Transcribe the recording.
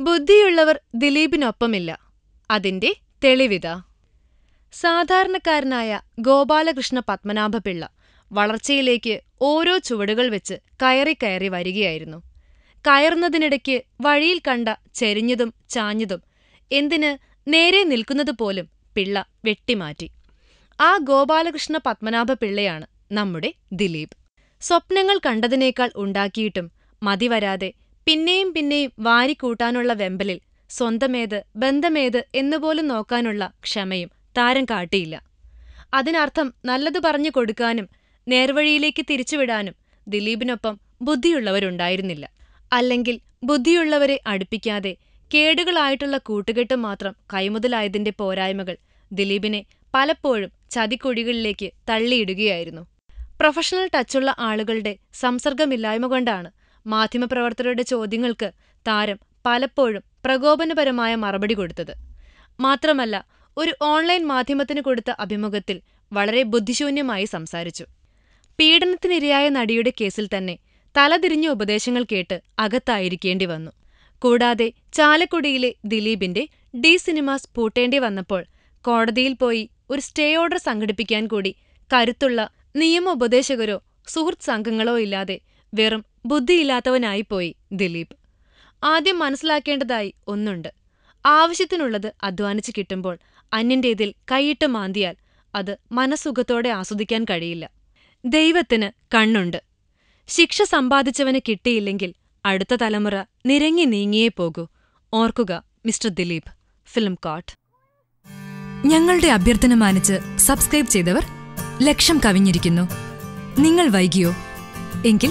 ബുദ്ധിയുള്ളവർ ദിലീപിനൊപ്പമില്ല. അതിന്റെ തെളിവിത. സാധാരണക്കാരനായ ഗോപാലകൃഷ്ണ പത്മനാഭപിള്ള വളർച്ചയിലേക്ക് ഓരോ ചുവടുകൾ വെച്ച് കയറി കയറി വരികയായിരുന്നു. കയറുന്നതിനിടയ്ക്ക് വഴിയിൽ കണ്ട ചെരിഞ്ഞതും ചാഞ്ഞതും എന്തിന് നേരെ നിൽക്കുന്നത് പോലും പിള്ള വെട്ടിമാറ്റി. ആ ഗോപാലകൃഷ്ണ പത്മനാഭപിള്ളയാണ് നമ്മുടെ ദിലീപ്. സ്വപ്നങ്ങൾ കണ്ടതിനേക്കാൾ ഉണ്ടാക്കിയിട്ടും മതിവരാതെ പിന്നെയും പിന്നെയും വാരിക്കൂട്ടാനുള്ള വെമ്പലിൽ സ്വന്തമേത് ബന്ധമേത് എന്നുപോലും നോക്കാനുള്ള ക്ഷമയും താരം കാട്ടിയില്ല. അതിനർത്ഥം നല്ലതു പറഞ്ഞു കൊടുക്കാനും നേർവഴിയിലേക്ക് തിരിച്ചുവിടാനും ദിലീപിനൊപ്പം ബുദ്ധിയുള്ളവരുണ്ടായിരുന്നില്ല. അല്ലെങ്കിൽ ബുദ്ധിയുള്ളവരെ അടുപ്പിക്കാതെ കേടുകളായിട്ടുള്ള കൂട്ടുകെട്ട് മാത്രം കൈമുതലായതിന്റെ പോരായ്മകൾ ദിലീപിനെ പലപ്പോഴും ചതിക്കുഴികളിലേക്ക് തള്ളിയിടുകയായിരുന്നു. പ്രൊഫഷണൽ ടച്ചുള്ള ആളുകളുടെ സംസർഗമില്ലായ്മ കൊണ്ടാണ് മാധ്യമപ്രവർത്തകരുടെ ചോദ്യങ്ങൾക്ക് താരം പലപ്പോഴും പ്രകോപനപരമായ മറുപടി കൊടുത്തത്. മാത്രമല്ല ഒരു ഓൺലൈൻ മാധ്യമത്തിന് കൊടുത്ത അഭിമുഖത്തിൽ വളരെ ബുദ്ധിശൂന്യമായി സംസാരിച്ചു. പീഡനത്തിനിരയായ നടിയുടെ കേസിൽ തന്നെ തലതിരിഞ്ഞ ഉപദേശങ്ങൾ കേട്ട് അകത്തായിരിക്കേണ്ടി വന്നു. കൂടാതെ ചാലക്കുടിയിലെ ദിലീപിന്റെ ഡി സിനിമാസ് പൂട്ടേണ്ടി വന്നപ്പോൾ കോടതിയിൽ പോയി ഒരു സ്റ്റേ ഓർഡർ സംഘടിപ്പിക്കാൻ കൂടി കരുത്തുള്ള നിയമോപദേശകരോ സുഹൃത്ത് സംഘങ്ങളോ ഇല്ലാതെ വെറും ബുദ്ധിയില്ലാത്തവനായിപ്പോയി ദിലീപ്. ആദ്യം മനസ്സിലാക്കേണ്ടതായി ഒന്നുണ്ട്. ആവശ്യത്തിനുള്ളത് അധ്വാനിച്ച് കിട്ടുമ്പോൾ അന്യന്റേതിൽ കൈയിട്ട് മാന്തിയാൽ അത് മനസ്സുഖത്തോടെ ആസ്വദിക്കാൻ കഴിയില്ല. ദൈവത്തിന് കണ്ണുണ്ട്. ശിക്ഷ സമ്പാദിച്ചവന് കിട്ടിയില്ലെങ്കിൽ അടുത്ത തലമുറ നിരങ്ങി നീങ്ങിയേ പോകൂ. ഓർക്കുക മിസ്റ്റർ ദിലീപ്. ഫിലിം കോട്ട് ഞങ്ങളുടെ അഭ്യർത്ഥന മാനിച്ച് സബ്സ്ക്രൈബ് ചെയ്തവർ ലക്ഷം കവിഞ്ഞിരിക്കുന്നു. നിങ്ങൾ വൈകിയോ? എങ്കിൽ